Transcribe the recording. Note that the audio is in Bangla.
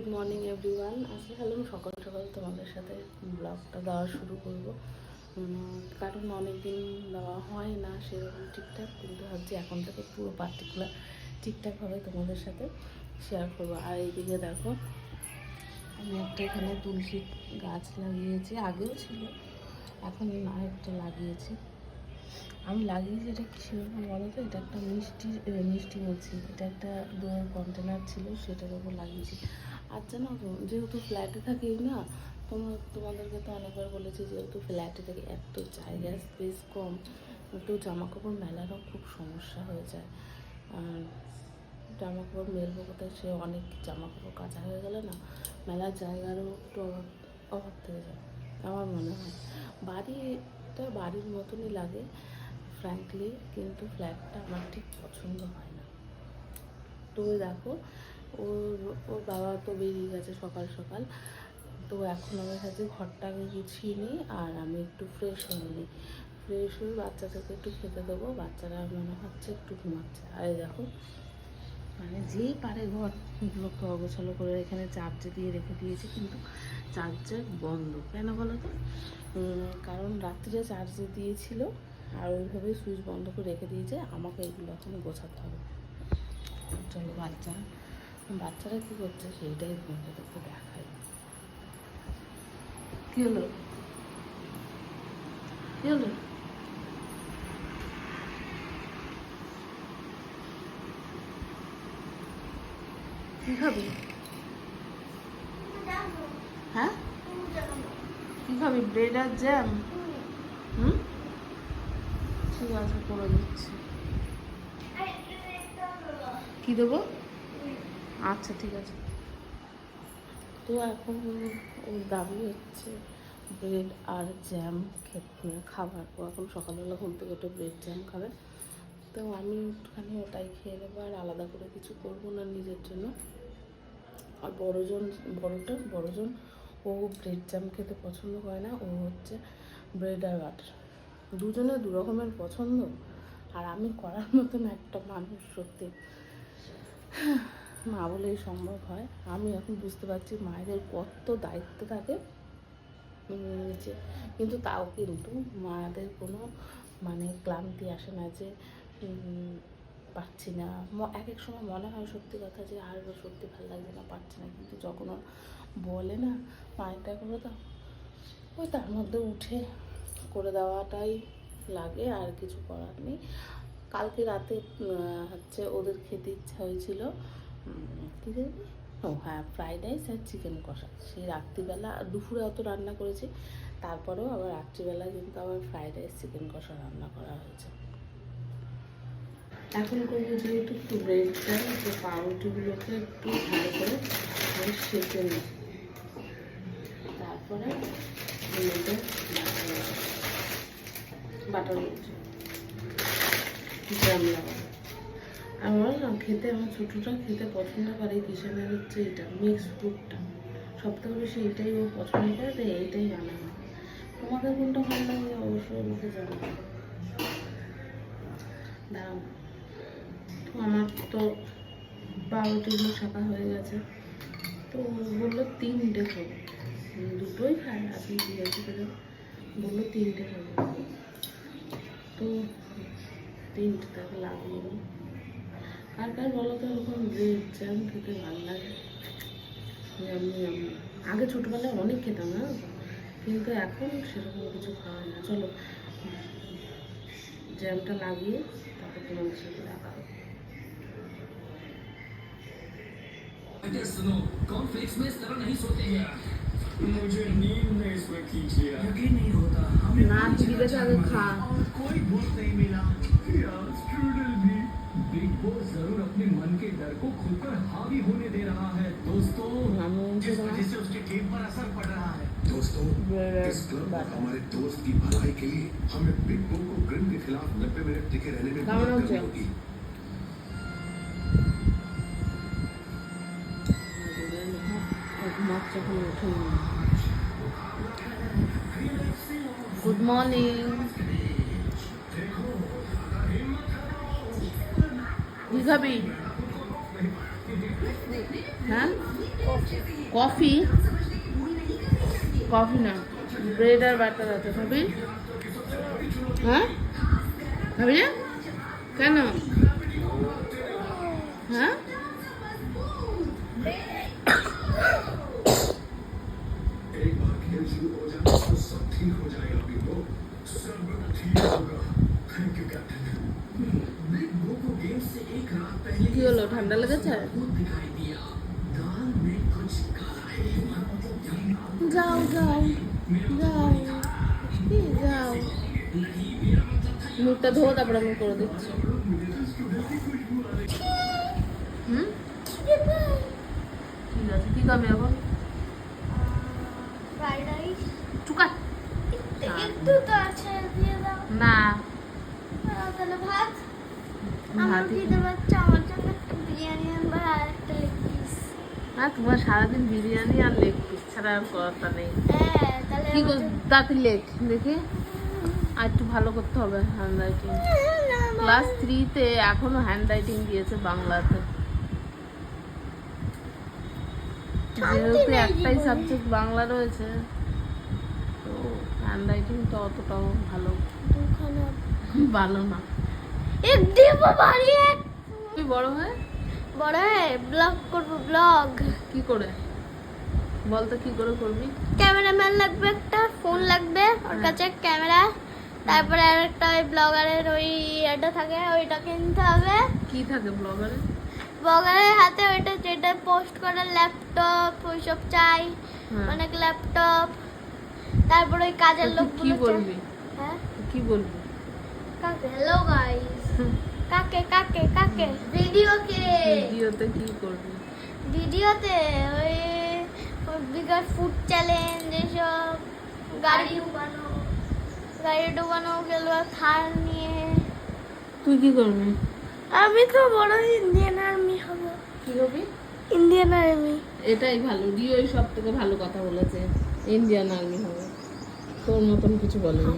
গুড মর্নিং এভরিওয়ান আজকে হ্যালো সকাল সকাল তোমাদের সাথে ব্লগটা দেওয়া শুরু করব। কারণ অনেক দিন দেওয়া হয় না সেরকম ঠিকঠাক, কিন্তু ভাবছি এখন থেকে পুরো পার্টিকুলার ঠিকঠাকভাবে তোমাদের সাথে শেয়ার করব। আর এইদিকে দেখো, আমি একটা এখানে তুলসী গাছ লাগিয়েছি, আগেও ছিল, এখন আরেকটা লাগিয়েছি। আমি লাগিয়েছি, এটা কিসের উপর বলো তো? এটা একটা মিষ্টি মিষ্টি বলছি, এটা একটা দইয়ের কন্টেনার ছিল, সেটার উপর লাগিয়েছি। আর জানো তো যেহেতু ফ্ল্যাটে থাকি না তোমার তোমাদেরকে তো অনেকবার বলেছি যেহেতু ফ্ল্যাটে থাকি, এত জায়গা স্পেস কম একটু জামা কাপড় মেলারও খুব সমস্যা হয়ে যায়। আর জামা কাপড় মেলবো কোথায়, সে অনেক জামা কাপড় কাঁচা হয়ে গেলে না, মেলার জায়গারও একটু অভাব অভাব থেকে যায়, আমার মনে হয়। বাড়িটা বাড়ির মতনই লাগে ফ্র্যাঙ্কলি কিন্তু ফ্ল্যাটটা আমার ঠিক পছন্দ হয় না। তো ওই দেখো ওর ওর বাবা তো বেরিয়ে গেছে সকাল সকাল। তো এখন আমি কাছে ঘরটাকে গুছিয়ে নিই আর আমি একটু ফ্রেশ হয়ে নিই। ফ্রেশ হয়ে বাচ্চাদেরকে একটু খেতে দেবো। বাচ্চারা মনে হচ্ছে একটু ঘুমাচ্ছে। আর দেখো মানে যেই পারে ঘর এগুলোকে অগোছালো করে এখানে চার্জে দিয়ে রেখে দিয়েছে, কিন্তু চার্জার বন্ধ। কেন বলো তো? কারণ রাত্রিরে চার্জে দিয়েছিল আর ওইভাবেই সুইচ বন্ধ করে রেখে দিয়েছে। আমাকে এগুলো এখন গোছাতে হবে। চলো বাচ্চারা বাচ্চারা কী করছে সেইটাই তোমাদেরকে দেখাই। কী হলো? কী হলো? কী খাবি? হ্যাঁ? কী খাবি? ব্রেড আর জ্যাম? হুম? ঠিক আছে, করে দিচ্ছি। কি দেবো? আচ্ছা ঠিক আছে। তো এখন ওর দাবি হচ্ছে ব্রেড আর জ্যাম খেতে খাবার। ও এখন সকালবেলা ঘুম থেকে একটু ব্রেড জ্যাম খাবে। তো আমি একটুখানি ওটাই খেয়ে নেব আর আলাদা করে কিছু করব না নিজের জন্য। আর বড়জন, বড়টা, বড়জন, ও ব্রেড জ্যাম খেতে পছন্দ করে না। ও হচ্ছে ব্রেড আর বাটার দুজনে দু রকমের পছন্দ। আর আমি করার মতন একটা মানুষ সত্যি। মা বলেই সম্ভব হয়। আমি এখন বুঝতে পারছি মায়েদের কত দায়িত্ব থাকে। যে, কিন্তু তাও কিন্তু মায়েদের কোনো মানে ক্লান্তি আসে না যে পারছি না। এক এক সময় মনে হয় সত্যি কথা যে, আর সত্যি ভালো লাগছে না, পারছি না। কিন্তু যখন বলে না মায়েরটা করে দাও, ওই তার মধ্যে উঠে করে দেওয়াটাই লাগে, আর কিছু করার নেই। কালকে রাতে হচ্ছে ওদের খেতে ইচ্ছা হয়েছিল। কী দেখবি ও হ্যাঁ ফ্রাইড রাইস আর চিকেন কষা। সেই রাত্রিবেলা দুপুরে অত রান্না করেছি তারপরেও আবার রাত্রিবেলা কিন্তু আবার ফ্রাইড রাইস চিকেন কষা রান্না করা হয়েছে। এখন করব যেহেতু একটু ব্রেডটা যে পাউরুটিগুলোকে একটু ভালো করে সেঁকে নিই। তারপরে বাটার দিচ্ছি জ্যাম লাগাবো আমার না খেতে, আমার ছোটোটা খেতে পছন্দ করে কিষানের হচ্ছে এটা মিক্স ফ্রুটটা সব থেকে বেশি এটাই ও পছন্দ করে, তাই এইটাই আনা হয় তোমাদের কোনটা ভালো লাগে অবশ্যই আমাকে জানাবে। দাঁড়াও তো আমার তো পাউরুটিগুলো ছাপা হয়ে গেছে। তো বলল তিনটে খাব। দুটোই খায় আপনি জিজ্ঞাসা করে বলল তিনটে খাব। তো তিনটে তাকে নিই কার কার বলো তো এরকম ব্রেড জ্যাম খেতে ভালো লাগে যেমন আমি আগে ছোটোবেলায় অনেক খেতাম না কিন্তু এখন সেরকম কিছু খাওয়া হয় না চলো জ্যামটা লাগিয়ে তারপর তোমাদের সাথে দেখা হবে अगर सुनो कॉर्नफ्लेक्स में इस तरह नहीं सोते हैं मुझे नींद ने इसमें खींच लिया यकीन नहीं होता हमें না দিদিকে আগে খা और कोई भूत नहीं मिला यार स्ट्रूडल भी बिग बॉस ज़रूर अपने मन के डर को खुलकर हावी होने दे रहा है। दोस्तों जिस वजह से उसकी टीम पर असर पड़ रहा है। दोस्तों इस क्लब और हमारे दोस्त की भलाई के लिए हमें बिग बॉस को ग्रिम के खिलाफ नब्बे मिनट टिके रहने में मदद करनी होगी। Good morning. উঠে গুড মর্নিং কি খাবি হ্যাঁ কফি কফি না ব্রেড আর বাটার আছে খাবি হ্যাঁ খাবি না কেন হ্যাঁ एक बार खेल शुरू हो जाए तो सब ठीक हो जाएगा बिग बो सब ठीक होगा थैंक यू कैप्टन কি হলো ঠান্ডা লেগেছে? যাও যাও যাও যাও? মুখটা ধোয়া তারপর আমি করে দিচ্ছি। হুম? ঠিক আছে কি খাবে এখন? না। তাহলে ভাত? পিস হ্যাঁ তোমার সারাদিন বিরিয়ানি আর লেগ পিস ছাড়া আর কথা নেই। হ্যাঁ কি আমাদের- তাতে লেখ দেখি। আর একটু ভালো করতে হবে হ্যান্ড রাইটিং ক্লাস থ্রিতে এখনও হ্যান্ড রাইটিং দিয়েছে বাংলাতে। যেহেতু একটাই সাবজেক্ট বাংলা রয়েছে তো হ্যান্ড রাইটিংটা অতটাও ভালো ভালো না। এ দেবো বাড়ি এক। তুই বড় হয়ে? বড় ব্লগ করব ব্লগ কি করে? বলতো কি করে করবি? ক্যামেরাম্যান লাগবে একটা ফোন লাগবে ওর হ্যাঁ। কাছে ক্যামেরা। তারপরে আর একটা ওই ব্লগারের ওই এটা থাকে ওইটা কিনতে হবে। কি থাকে ব্লগারে ব্লগারের হাতে ওইটা যেটা পোস্ট করার ল্যাপটপ ওইসব চাই হ্যাঁ। অনেক ল্যাপটপ তারপরে ওই কাজের লোক কি বলবি? হ্যাঁ? কি বলবি? কাকে? হ্যালো গাইস কাকে কাকে কাকে? ভিডিও কে ভিডিওতে কি করবি? ভিডিওতে ওই বিগার ফুড চ্যালেঞ্জ এসব গাড়ি ডুবানো গাড়ি ডুবানো গেল থার নিয়ে। তুই কি করবি? আমি তো বড় ইন্ডিয়ান আর্মি হব। কি করবি? ইন্ডিয়ান আর্মি এটাই ভালো। রিওই সব থেকে ভালো কথা বলেছে। ইন্ডিয়ান আর্মি হবে। তোর মতন কিছু বলেনি।